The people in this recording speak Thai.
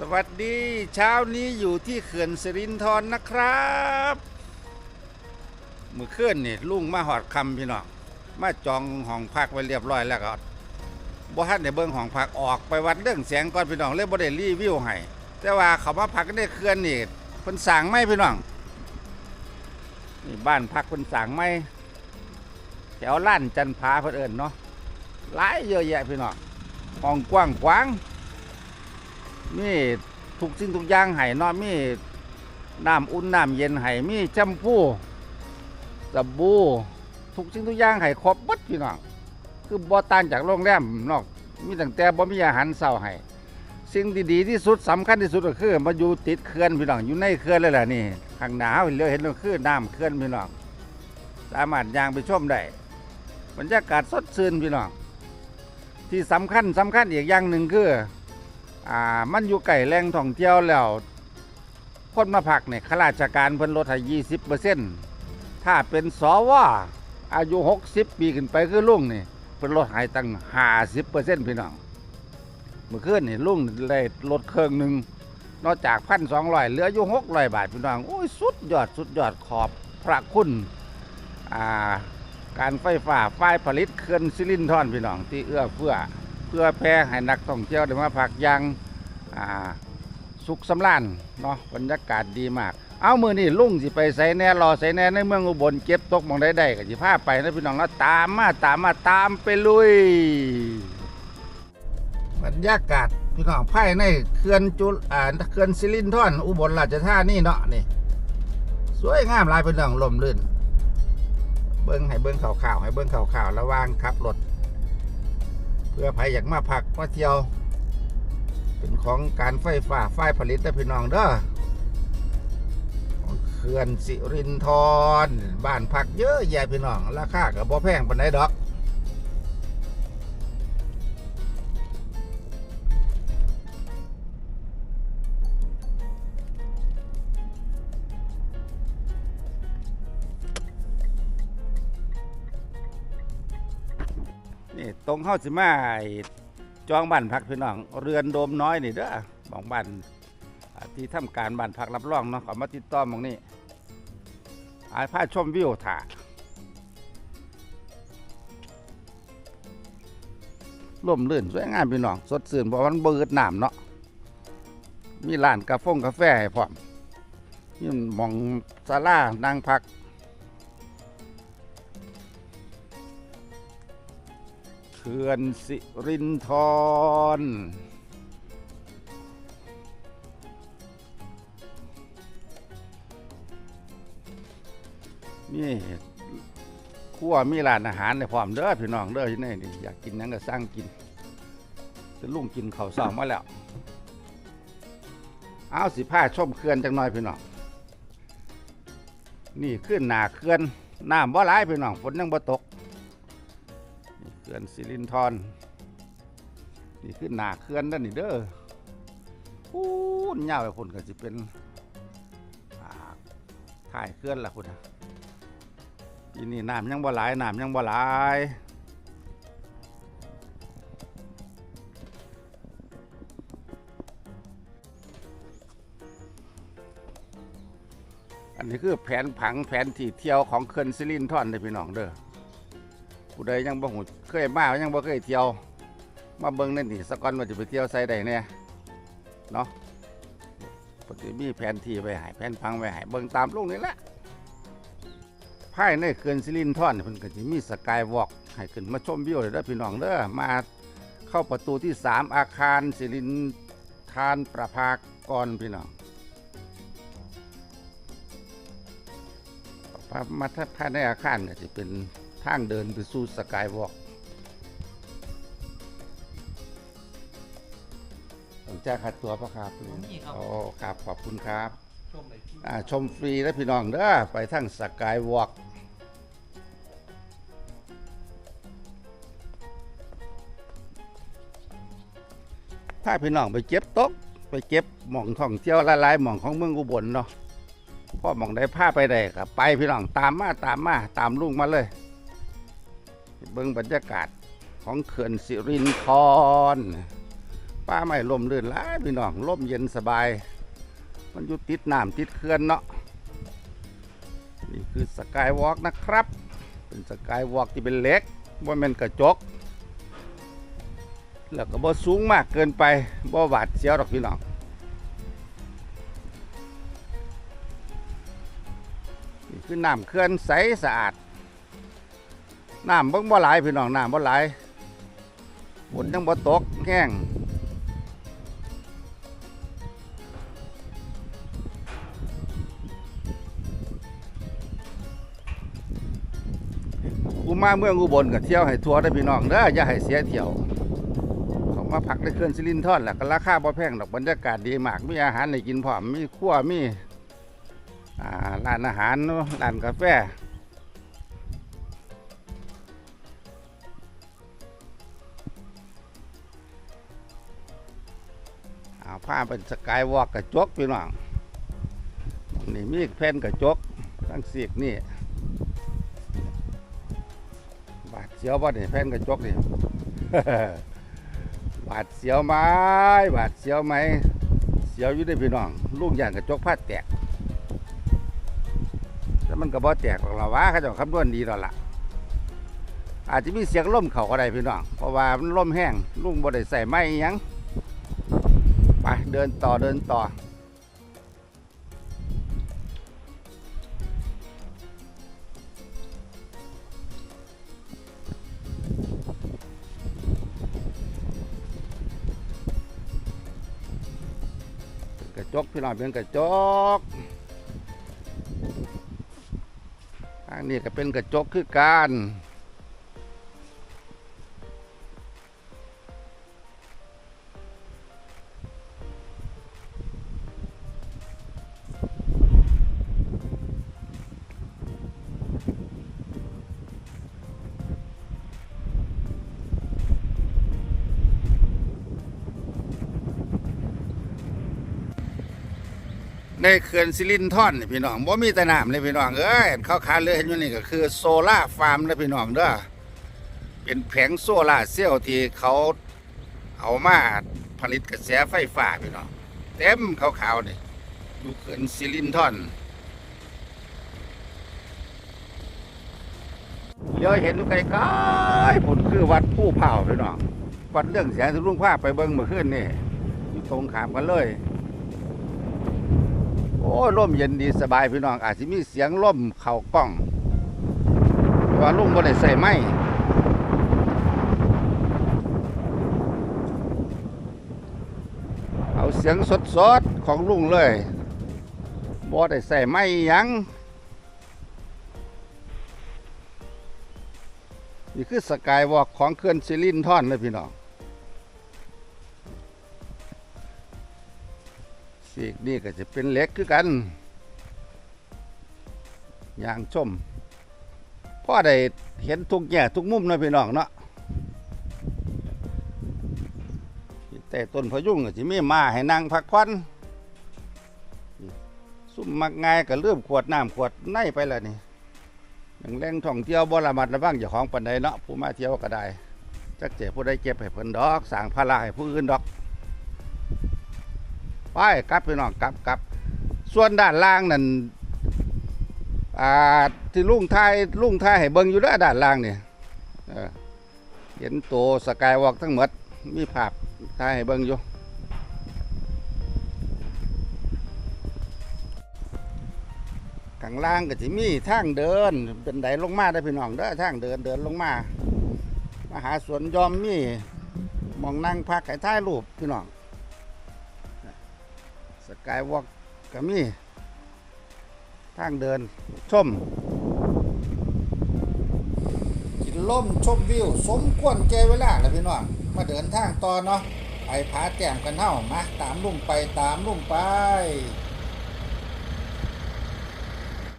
สวัสดีเช้านี้อยู่ที่เขื่อนสิรินธรนะครับมือเคลื่อนนี่ลุงมาหอดคำพี่น้องมาจองห้องพักไว้เรียบร้อยแล้วก็บ่ทันได้เบิ่งห้องพักออกไปวัดเรื่องเสียงก่อนพี่น้องเลยบ่ได้รีวิวให้แต่ว่าเขามาพักในเขื่อนนี่เพิ่นสร้างไม่พี่น้องนี่บ้านพักเพิ่นสร้างไม่แถวล้านจันพาเพิ่นเอิ้นเนาะหลายเยอะแยะพี่น้องห้องกว้างขวาง มีทุกสิ่งทุกอย่างให้เนาะมีน้ำอุ่นน้ำเย็นให้มีแชมพูสบู่ทุกสิ่งทุกอย่างให้ครบหมดพี่น้องคือบ่ต่างจากโรงแรมนอกมีตั้งแต่บ่มีอาหารเช้าให้สิ่งดีๆที่สุดสำคัญที่สุดก็คือมาอยู่ติดเขื่อนพี่น้องอยู่ในเขื่อนเลยแหละนี่ข้างหน้าเห็นเลยเห็นก็คือน้ำเขื่อนพี่น้องสามารถย่างไปชมได้บรรยากาศสดชื่นพี่น้องที่สำคัญสำคัญอีกอย่างหนึ่งคือ อ่ามันอยู่ไก่แหล่งท่องเที่ยวแล้วคนมาพักเนี่ยข้าราชการเพิ่นลดให้ยี่สิบเปอร์เซ็นต์ถ้าเป็นสวอายุหกสิบปีขึ้นไปคือลุงนี่เพิ่นลดให้ตั้งห้าสิบเปอร์เซ็นต์พี่น้องเมื่อคืนนี่ลุงได้ลดเครื่องหนึ่งนอกจากพันสองร้อยเหลืออยู่หกร้อยบาทพี่น้องโอ้ยสุดยอดสุดยอดขอบพระคุณอ่าการไฟฟ้าฝ่ายผลิตเคลื่อนซิลินทอนพี่น้องที่เอื้อเฟื้อ พื่อแพร่ให้นักท่องเที่ยวได้มาพักยังอ่าสุขสำราญเนาะบรรยากาศดีมาก เอามือนี่ลุงสิไปใส่แน่รอใส่แน่ในเมืองอุบลเก็บตกมองได้ได้ก็สิพาไปนะพี่น้องแล้วตามมาตามมาตามไปลุย บรรยากาศพี่น้องภายในเขื่อนจุลอ่าเขื่อนสิรินธรอุบลราชธานีเนาะนี่สวยงามลายพี่น้องลมลื่น เบิ้งให้เบิ้งข่าวๆให้เบิ้งข่าวๆระว่างขับรถ พื่อใครอยากมาพักมาเที่ยว เป็นของการไฟฟ้าไฟผลิตแต่พี่น้องเด้อของเขื่อนสิรินทรบ้านพักเยอะแยะพี่น้อง ราคากับบ่แพงปานใดดอก นี่ตรงเข้าสิมาไอ้จองบ้านพักพี่น้องเรือนโดมน้อยนี่เด้อมองบ้านที่ทำการบ้านพักรับรองเนาะขอมาติดต่อมองนี่อายพาชมวิวถ่าร่มรื่นสวยงามพี่น้อง สดชื่นเพราะมันเบิดน้ำเนาะมีร้านกาแฟกาแฟให้พร้อมนี่มองศาลานั่งพัก ขื่อนสิรินธรนี่ครัวมีร้านอาหารในพร้อมเด้อพี่น้องเด้อที่นี่นี่อยากกินหยังก็สร้างกินจะลุ่งกินข้าวซองมาแล้ว เอาสิผ้าชมเขื่อนจังหน่อยพี่น้องนี่ขึ้นหนาเขื่อนน้ำบ่หลายพี่น้องฝนยังบ่ตก ขื่อนสิรินธรนี่คือหนาเขื่อนนั่นนี่เด้อพูนยาวไปคนก็จะเป็นถ่ายเขื่อนละคุณนะทีนี่น้ำยังบ่หลายน้ำยังบ่หลายอันนี้คือแผนผังแผนที่เที่ยวของเขื่อนสิรินธรเลยพี่น้องเด้อ ผู้ใดยังบ่หูเคยมายังบ่เคยเที่ยว มาเบิ่งนั่นนี่สกอนว่าจะไปเที่ยวไสใดเนี่ยเนาะปกติมีแผนที่ไว้ให้แผนพังไว้ให้เบิ่งตามลงนี่แหละภายในเขื่อนสิรินธรเพิ่นก็สิมีสกายวอล์กให้ขึ้นมาชมวิวเลยเด้อพี่น้องเด้อมาเข้าประตูที่ 3 อาคารสิรินทานประภากรพี่น้องมาถ้าภายในอาคารก็จะเป็น ทางเดินไปสู่สกายวอล์กต้องจ่ายค่าตัวปะครับมีครับ โอ้ครับ ขอบคุณครับ ชมเลยที่อ่าชมฟรีแล้วพี่น้องเด้อไปทั้งสกายวอล์กถ้าพี่น้องไปเก็บตก ไปเก็บหม่องท่องเที่ยวหลายๆหม่องของเมืองอุบลเนาะพ่อหม่องได้พาไปได้กับไปพี่น้องตามมาตามมาตามลุงมาเลย เบิ่งบรรยากาศของเขื่อนสิรินธรป้าไม่ลมลื่นหลายพี่น้องลมเย็นสบาย มันอยู่ติดน้ำติดเขื่อนเนาะนี่คือสกายวอล์กนะครับ เป็นสกายวอล์กที่เป็นเล็กว่ามันกระจก แล้วก็บ่สูงมากเกินไปบ่หวาดเสียวหรอกพี่น้องนี่คือน้ำเขื่อนใสสะอาด น้ำบ่งบ่หลายพี่น้องน้ำบ่หลายฝนยังบ่ตกแห้งกูมาเมืองอุบลก็เที่ยวให้ทัวร์ได้พี่น้องเด้ออย่าให้เสียเที่ยวเขามาพักในเขื่อนสิรินทอนแหละก็ราคาบ่แพงดอกบรรยากาศดีมากมีอาหารให้กินพร้อมมีครัวมีร้านอาหารร้านกาแฟ ผ้าเป็นสกายวอล์กกระจกพี่น้องนี่มีแผ่นกระจกทั้งสีกนี่บาดเสียวบ่เนี่แผ่นกระจกนี่บาดเสียวไหมบาดเสียวไหมเสียวอยู่ได้พี่น้อง ลูกอย่างกระจกพลาดแตกแล้วมันก็บ่แตกหรอกละวะเขาจะคำนวณดีแล้วล่ะ อาจจะมีเสียงล่มเขาก็ได้พี่น้อง เพราะว่ามันล่มแห้งลุงบ่ได้ใส่ไม้ยัง ไปเดินต่อเดินต่อ กระจกพี่น้องเป็นกระจกทางนี้ก็เป็นกระจกคือการ ในเขื่อนซิลินทอนนี่พี่น้องบ่มีแต่น้ำเลยพี่น้องเอ้ยเขาขาเรือเห็นอยู่นี่ก็คือโซล่าฟาร์มเลยพี่น้องเด้อเป็นแผงโซล่าเซลล์ที่เขาเอามาผลิตกระแสไฟฟ้าพี่น้องเต็มขาวๆนี่อยู่เขื่อนซิลินทอนเลี้ยวเห็นไกลๆผลคือวัดผู้เผาพี่น้องวัดเรื่องแสงสุรุ่งภาพไปเบิ่งเมื่อคืนนี่อยู่ตรงขามกันเลย ร่มเย็นดีสบายพี่น้องอาจจะมีเสียงร่มเข่ากล้องว่าลุงบ่ได้ใส่ไม้เอาเสียงสดๆของลุงเลยบ่ได้ใส่ไม้ยังนี่คือสกายวอล์กของเคลื่อนซิลินทอนเลยพี่น้อง สีกนี่ก็จะเป็นเหล็กคือกันอย่างชมพ่อได้เห็นทุกแง่ทุกมุมนะพี่น้องเนาะแต่ต้นพยุงก็จะมีมาให้นั่งพักผ่อนซุ่มมักง่ายก็เริ่มขวดน้ำขวดในไปแล้วนี่อย่างแรงท่องเที่ยวบระมัดระวังเจ้าของปันใดเนาะผู้มาเที่ยวก็ได้จักเจ็ผู้ใดเก็บให้เพิ่นดอกสั่งภาระให้ผู้อื่นดอก ไปกลับพี่น้องกลับกลับส่วนด้านล่างนั่นอ่าที่ลุงไทยลุงไทยให้เบิ่งอยู่เด้อด้านล่างเนี่เออเห็นตัวสกายวอล์กทั้งหมดมีภาพไทยให้เบิ่งอยู่ข้างล่างก็จะมีทางเดินเป็นไดลงมาได้พี่น้องเด้อทางเดินเดินลงมามาหาสวนยอมมีมองนั่งพักให้ถ่ายรูปพี่น้อง สกายวอล์กก็มีทางเดิน ชม กินล่มชมวิว สมควรแก่เวลาแล้วพี่น้อง มาเดินทางต่อเนาะไปผาแจ่มกันเน่ามา ตามลุ่มไปตามลุ่มไป